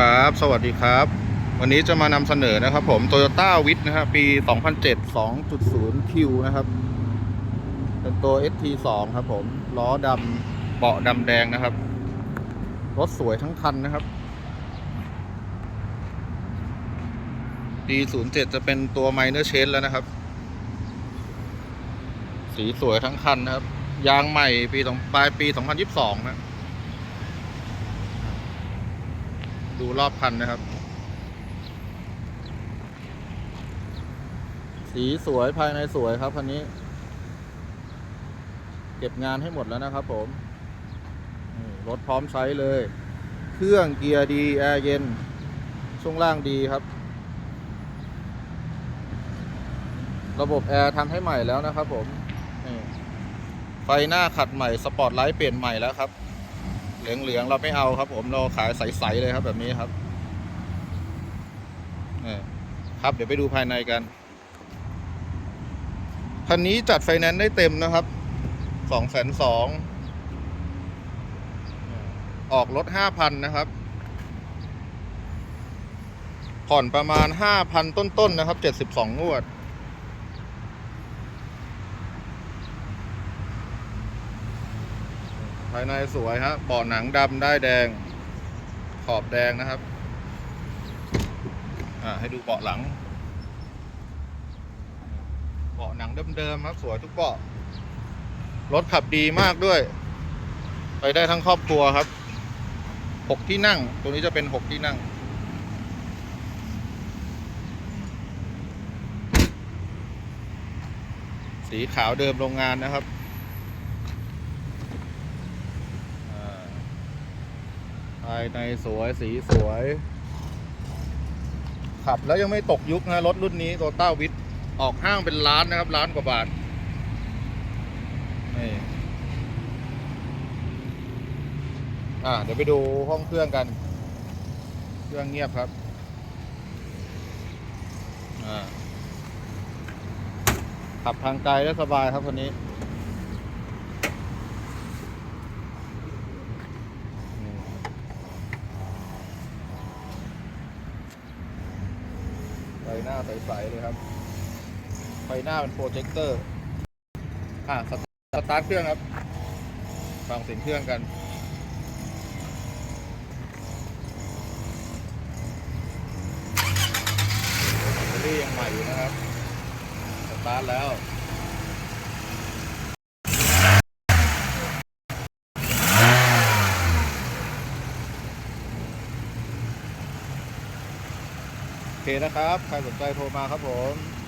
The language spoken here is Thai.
ครับ สวัสดีครับ วันนี้จะมานำเสนอนะครับผม Toyota w i t นะครับ ปี 2007 2.0 Q นะครับ เป็นตัว ST2 ครับผม ล้อดำเบาะดำแดงนะครับ รถสวยทั้งคันนะครับ ปี 07 จะเป็นตัว Minor Change แล้วนะครับ สีสวยทั้งคันนะครับ ยางใหม่ปีสองปลายปี 2022 นะ ดูรอบคันนะครับ สีสวยภายในสวยครับคันนี้ เก็บงานให้หมดแล้วนะครับผมรถพร้อมใช้เลย เครื่องเกียร์ดี แอร์เย็น ช่วงล่างดีครับ ระบบแอร์ทำให้ใหม่แล้วนะครับผมไฟหน้าขัดใหม่ สปอร์ตไลท์เปลี่ยนใหม่แล้วครับ เหลืองๆเราไม่เอาครับ ผมเราขายใสๆเลยครับแบบนี้ครับนี่ครับเดี๋ยวไปดูภายในกันคันนี้จัดไฟแนนซ์ได้เต็มนะครับสองแสนสองออกรถห้าพันนะครับ ผ่อนประมาณห้าพันต้นๆนะครับเจ็ดสิบสองงวด ภายในสวยฮะเบาะหนังดำได้แดง ขอบแดงนะครับ อ่าให้ดูเบาะหลัง เบาะหนังเดิมๆครับ สวยทุกเบาะรถขับดีมากด้วย ไปได้ทั้งครอบครัวครับหกที่นั่ง ตัวนี้จะเป็นหกที่นั่ง สีขาวเดิมโรงงานนะครับ อ่าภายในสวยสีสวย ขับแล้วยังไม่ตกยุคนะรถรุ่นนี้โตต้าวิทออกห้างเป็นล้านนะครับล้านกว่าบาทนี่อ่าเดี๋ยวไปดูห้องเครื่องกัน เครื่องเงียบครับอ่าขับทางไกลได้สบายครับคันนี้ ฟหน้าใสๆเลยครับ ไฟหน้าเป็นโปรเจคเตอร์ อะสตสตาร์ทเครื่องครับ ฟังเสียงเครื่องกันแบตเตอรี่ยังใหม่อยู่นะครับ สตาร์ทแล้ว เคนะครับ ใครสนใจโทรมาครับผม